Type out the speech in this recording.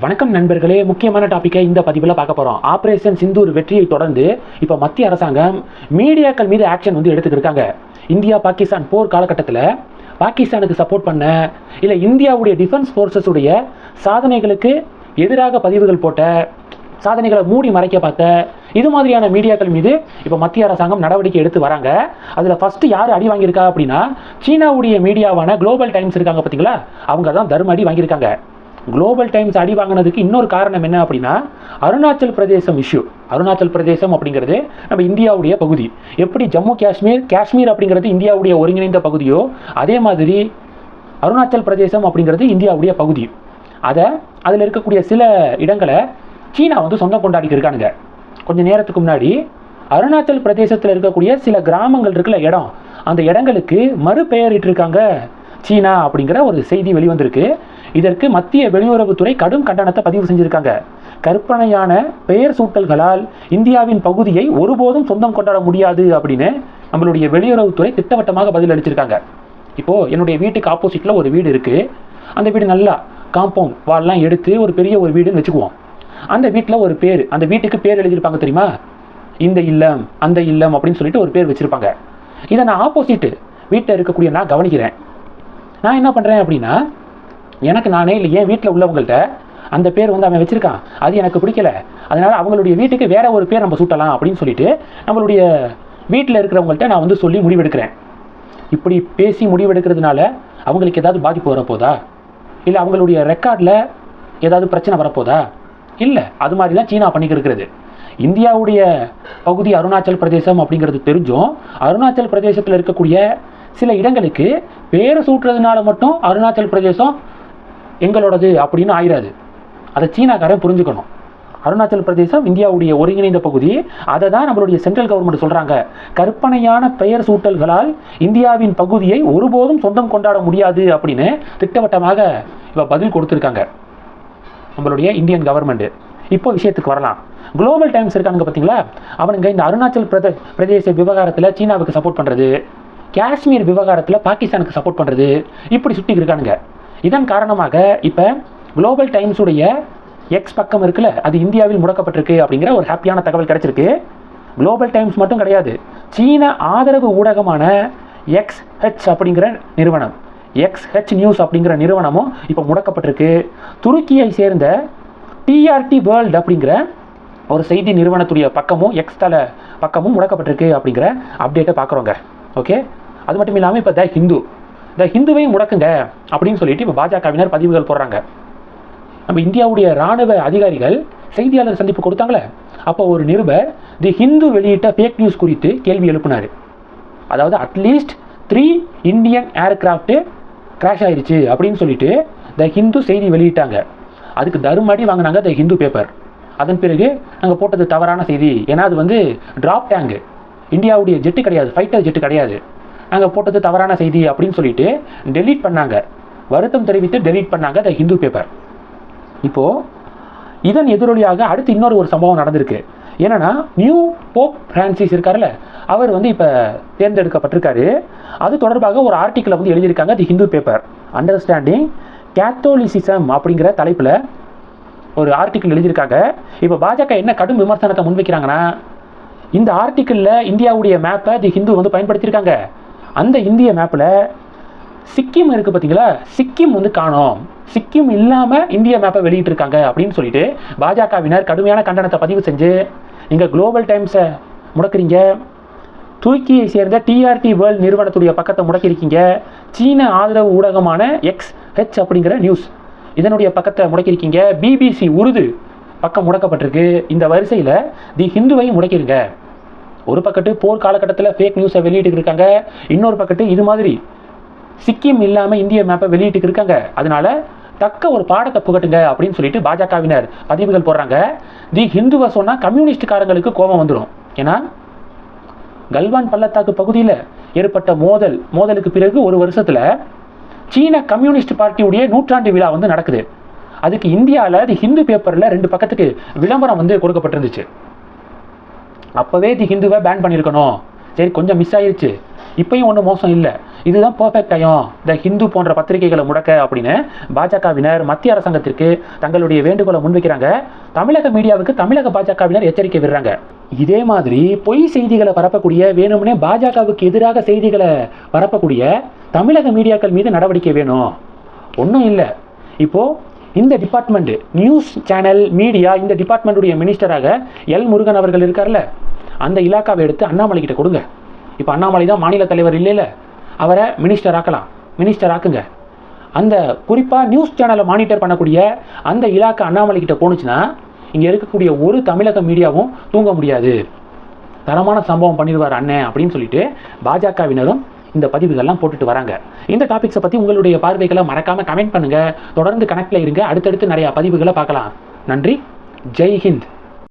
வணக்கம் நண்பர்களே முக்கியமான டாப்பிக்கை இந்த பதிவில் பார்க்க போகிறோம் ஆப்ரேஷன் சிந்தூர் வெற்றியை தொடர்ந்து இப்போ மத்திய அரசாங்கம் மீடியாக்கள் மீது ஆக்ஷன் வந்து எடுத்துக்கிருக்காங்க இந்தியா பாகிஸ்தான் போர் காலகட்டத்தில் பாகிஸ்தானுக்கு சப்போர்ட் பண்ண இல்லை இந்தியாவுடைய டிஃபென்ஸ் ஃபோர்ஸஸுடைய சாதனைகளுக்கு எதிராக பதிவுகள் போட்ட சாதனைகளை மூடி மறைக்க பார்த்த இது மாதிரியான மீடியாக்கள் மீது இப்போ மத்திய அரசாங்கம் நடவடிக்கை எடுத்து வராங்க. அதில் ஃபஸ்ட்டு யார் அடி வாங்கியிருக்கா அப்படின்னா சீனாவுடைய மீடியாவான குளோபல் டைம்ஸ் இருக்காங்க பார்த்தீங்களா அவங்க தான் தர்ம அடி வாங்கியிருக்காங்க. குளோபல் டைம்ஸ் அடி வாங்கினதுக்கு இன்னொரு காரணம் என்ன அப்படின்னா அருணாச்சல் பிரதேசம் இஷ்யூ அருணாச்சல் பிரதேசம் அப்படிங்கிறது நம்ம இந்தியாவுடைய பகுதி. எப்படி ஜம்மு காஷ்மீர் காஷ்மீர் அப்படிங்கிறது இந்தியாவுடைய ஒருங்கிணைந்த பகுதியோ அதே மாதிரி அருணாச்சல் பிரதேசம் அப்படிங்கிறது இந்தியாவுடைய பகுதி. அதை அதில் இருக்கக்கூடிய சில இடங்களை சீனா வந்து சொந்தம் கொண்டாடிட்டு இருக்கானுங்க. கொஞ்சம் நேரத்துக்கு முன்னாடி அருணாச்சல் பிரதேசத்தில் இருக்கக்கூடிய சில கிராமங்கள் இருக்குல்ல இடம். அந்த இடங்களுக்கு மறுபெயரிட்டிருக்காங்க சீனா அப்படிங்கிற ஒரு செய்தி வெளிவந்திருக்கு. இதற்கு மத்திய வெளியுறவுத்துறை கடும் கண்டனத்தை பதிவு செஞ்சுருக்காங்க. கற்பனையான பெயர் சூட்டல்களால் இந்தியாவின் பகுதியை ஒருபோதும் சொந்தம் கொண்டாட முடியாது அப்படின்னு நம்மளுடைய வெளியுறவுத்துறை திட்டவட்டமாக பதில் அளிச்சிருக்காங்க. இப்போது என்னுடைய வீட்டுக்கு ஆப்போசிட்டில் ஒரு வீடு இருக்குது அந்த வீடு நல்லா காம்பவுண்ட் வால்லாம் எடுத்து ஒரு பெரிய ஒரு வீடுன்னு வச்சுக்குவோம். அந்த வீட்டில் ஒரு பேர் அந்த வீட்டுக்கு பேர் எழுதியிருப்பாங்க தெரியுமா? இந்த இல்லம் அந்த இல்லம் அப்படின்னு சொல்லிட்டு ஒரு பேர் வச்சுருப்பாங்க. இதை நான் ஆப்போசிட்டு வீட்டில் இருக்கக்கூடிய நான் கவனிக்கிறேன். நான் என்ன பண்ணுறேன் அப்படின்னா எனக்கு நானே இல்லை என் வீட்டில் உள்ளவங்கள்ட்ட அந்த பேர் வந்து அவன் வச்சிருக்கான். அது எனக்கு பிடிக்கல. அதனால் அவங்களுடைய வீட்டுக்கு வேற ஒரு பேர் நம்ம சூட்டலாம் அப்படின்னு சொல்லிட்டு நம்மளுடைய வீட்டில் இருக்கிறவங்கள்ட்ட நான் வந்து சொல்லி முடிவெடுக்கிறேன். இப்படி பேசி முடிவெடுக்கிறதுனால அவங்களுக்கு ஏதாவது பாதிப்பு வரப்போதா? இல்லை அவங்களுடைய ரெக்கார்டில் ஏதாவது பிரச்சனை வரப்போதா? இல்லை அது மாதிரி தான் சீனா பண்ணிக்கிருக்கிறது இந்தியாவுடைய பகுதி அருணாச்சல் பிரதேசம் அப்படிங்கிறது தெரிஞ்சும் அருணாச்சல் பிரதேசத்தில் இருக்கக்கூடிய சில இடங்களுக்கு பேரை சூட்டுறதுனால மட்டும் அருணாச்சல் பிரதேசம் எங்களோடது அப்படின்னு ஆயிராது. அதை சீனாக்காரன் புரிஞ்சுக்கணும். அருணாச்சல் பிரதேசம் இந்தியாவுடைய ஒருங்கிணைந்த பகுதி. அதை தான் நம்மளுடைய சென்ட்ரல் கவர்மெண்ட் சொல்கிறாங்க கற்பனையான பெயர் சூட்டல்களால் இந்தியாவின் பகுதியை ஒருபோதும் சொந்தம் கொண்டாட முடியாது அப்படின்னு திட்டவட்டமாக இப்போ பதில் கொடுத்துருக்காங்க. நம்மளுடைய இந்தியன் கவர்மெண்ட்டு இப்போ விஷயத்துக்கு வரலாம். குளோபல் டைம்ஸ் இருக்கானுங்க பார்த்தீங்களா அவனுங்க இந்த அருணாச்சல் பிரதே பிரதேச விவகாரத்தில் சீனாவுக்கு சப்போர்ட் பண்ணுறது காஷ்மீர் விவகாரத்தில் பாகிஸ்தானுக்கு சப்போர்ட் பண்ணுறது இப்படி சுற்றி இருக்கானுங்க. இதன் காரணமாக இப்போ குளோபல் டைம்ஸுடைய எக்ஸ் பக்கம் இருக்குல்ல அது இந்தியாவில் முடக்கப்பட்டிருக்கு அப்படிங்கிற ஒரு ஹாப்பியான தகவல் கிடச்சிருக்கு. குளோபல் டைம்ஸ் மட்டும் கிடையாது சீன ஆதரவு ஊடகமான எக்ஸ் ஹெச் அப்படிங்கிற நிறுவனம். எக்ஸ் ஹெச் நியூஸ் அப்படிங்கிற நிறுவனமும் இப்போ முடக்கப்பட்டிருக்கு. துருக்கியை சேர்ந்த டிஆர்டி வேர்ல்டு அப்படிங்கிற ஒரு செய்தி நிறுவனத்துடைய பக்கமும் எக்ஸ் தலை பக்கமும் முடக்கப்பட்டிருக்கு அப்படிங்கிற அப்டேட்டை பார்க்குறோங்க. ஓகே அது மட்டும் இல்லாமல் இப்போ த ஹிந்து த ஹிந்துவையும் முடக்குங்க அப்படின்னு சொல்லிட்டு இப்போ பாஜகவினர் பதிவுகள் போடுறாங்க. நம்ம இந்தியாவுடைய ராணுவ அதிகாரிகள் செய்தியாளர் சந்திப்பு கொடுத்தாங்களே அப்போ ஒரு நிருபர் தி ஹிந்து வெளியிட்ட ஃபேக் நியூஸ் குறித்து கேள்வி எழுப்பினார். அதாவது at least three Indian aircraft crash ஆயிடுச்சு அப்படின்னு சொல்லிட்டு த ஹிந்து செய்தி வெளியிட்டாங்க. அதுக்கு தருமாடி வாங்கினாங்க த ஹிந்து பேப்பர் அதன் பிறகு நாங்கள் போட்டது தவறான செய்தி. ஏன்னா அது வந்து டிராப் டேங்கு இந்தியாவுடைய ஜெட்டு கிடையாது ஃபைட்டர் ஜெட்டு கிடையாது. நாங்கள் போட்டது தவறான செய்தி அப்படின்னு சொல்லிட்டு டெலீட் பண்ணாங்க. வருத்தம் தெரிவித்து டெலீட் பண்ணாங்க த ஹிந்து பேப்பர் இப்போது இதன் எதிரொலியாக அடுத்து இன்னொரு ஒரு சம்பவம் நடந்திருக்கு. என்னன்னா நியூ போப் பிரான்சிஸ் இருக்கார்ல அவர் வந்து இப்போ தேர்ந்தெடுக்கப்பட்டிருக்காரு. அது தொடர்பாக ஒரு ஆர்டிக்கிளை வந்து எழுதியிருக்காங்க the Hindu paper understanding Catholicism அப்படிங்கிற தலைப்பில் ஒரு ஆர்டிக்கிள் எழுதியிருக்காங்க. இப்போ பாஜக என்ன கடும் விமர்சனத்தை முன்வைக்கிறாங்கன்னா இந்த ஆர்டிக்கிளில் இந்தியாவுடைய மேப்பை தி ஹிந்து வந்து பயன்படுத்தியிருக்காங்க. அந்த இந்திய மேப்பில் சிக்கிம் இருக்குது பார்த்தீங்களா சிக்கிம் வந்து காணோம். சிக்கிம் இல்லாமல் இந்திய மேப்பை வெளியிட்டிருக்காங்க அப்படின்னு சொல்லிட்டு பாஜகவினர் கடுமையான கண்டனத்தை பதிவு செஞ்சு நீங்கள் குளோபல் டைம்ஸை முடக்கிறீங்க. துருக்கியை சேர்ந்த டிஆர்டி வேர்ல்ட் நிறுவனத்துடைய பக்கத்தை முடக்கியிருக்கீங்க. சீன ஆதரவு ஊடகமான எக்ஸ் ஹெச் அப்படிங்கிற நியூஸ் இதனுடைய பக்கத்தை முடக்கியிருக்கீங்க. பிபிசி உருது பக்கம் முடக்கப்பட்டிருக்கு. இந்த வரிசையில் தி ஹிந்துவை முடக்கிருங்க. ஒரு பக்கத்து போர் காலகட்டத்தில் ஃபேக் நியூஸை வெளியிட்டு இருக்காங்க. இன்னொரு பக்கத்து இது மாதிரி சிக்கிம் இல்லாமல் இந்திய மேப்பை வெளியிட்டு இருக்காங்க. அதனால தக்க ஒரு பாடத்தை புகட்டுங்க அப்படின்னு சொல்லிட்டு பாஜகவினர் பதிவுகள் போடுறாங்க. தி ஹிந்துவை சொன்னால் கம்யூனிஸ்டுக்காரங்களுக்கு கோபம் வந்துடும் ஏன்னா கல்வான் பள்ளத்தாக்கு பகுதியில் ஏற்பட்ட மோதல் மோதலுக்கு பிறகு ஒரு வருஷத்தில் சீன கம்யூனிஸ்ட் பார்ட்டியுடைய நூற்றாண்டு விழா வந்து நடக்குது. அதுக்கு இந்தியாவில் தி ஹிந்து பேப்பரில் ரெண்டு பக்கத்துக்கு விளம்பரம் வந்து கொடுக்கப்பட்டிருந்துச்சு. அப்போவே தி ஹிந்துவை பேன் பண்ணியிருக்கணும். சரி கொஞ்சம் மிஸ் ஆயிருச்சு. இப்பயும் ஒன்றும் மோசம் இல்லை. இதுதான் பர்ஃபெக்ட் டயம் த ஹிந்து போன்ற பத்திரிகைகளை முடக்க அப்படின்னு பாஜகவினர் மத்திய அரசாங்கத்திற்கு தங்களுடைய வேண்டுகோளை முன்வைக்கிறாங்க. தமிழக மீடியாவுக்கு தமிழக பாஜகவினர் எச்சரிக்கை விடுறாங்க. இதே மாதிரி பொய் செய்திகளை பரப்பக்கூடிய வேணும்னே பாஜகவுக்கு எதிராக செய்திகளை பரப்பக்கூடிய தமிழக மீடியாக்கள் மீது நடவடிக்கை வேணும். ஒன்றும் இல்லை. இப்போது இந்த டிபார்ட்மெண்ட் நியூஸ் சேனல் மீடியா இந்த டிபார்ட்மெண்ட்டுடைய மினிஸ்டராக எல் முருகன் அவர்கள் இருக்கார்ல அந்த இலாக்காவை எடுத்து அண்ணாமலை கிட்ட கொடுங்க. இப்போ அண்ணாமலை தான் மாநில தலைவர் இல்லைல்ல அவரை மினிஸ்டர் ஆக்கலாம். மினிஸ்டர் ஆக்குங்க. அந்த குறிப்பாக நியூஸ் சேனலை மானிட்டர் பண்ணக்கூடிய அந்த இலாக்கா அண்ணாமலை கிட்ட போணுச்சுன்னா இங்கே இருக்கக்கூடிய ஒரு தமிழக மீடியாவும் தூங்க முடியாது. தரமான சம்பவம் பண்ணிடுவார் அண்ணன் அப்படின்னு சொல்லிட்டு பாஜகவினரும் இந்த பதிவுகள்லாம் போட்டுட்டு வராங்க. இந்த டாபிக்ஸை பற்றி உங்களுடைய பார்வைகளை மறக்காமல் கமெண்ட் பண்ணுங்கள் தொடர்ந்து கனெக்டில் இருங்க. அடுத்தடுத்து நிறையா பதிவுகளை பார்க்கலாம். நன்றி. ஜெய் ஹிந்த்.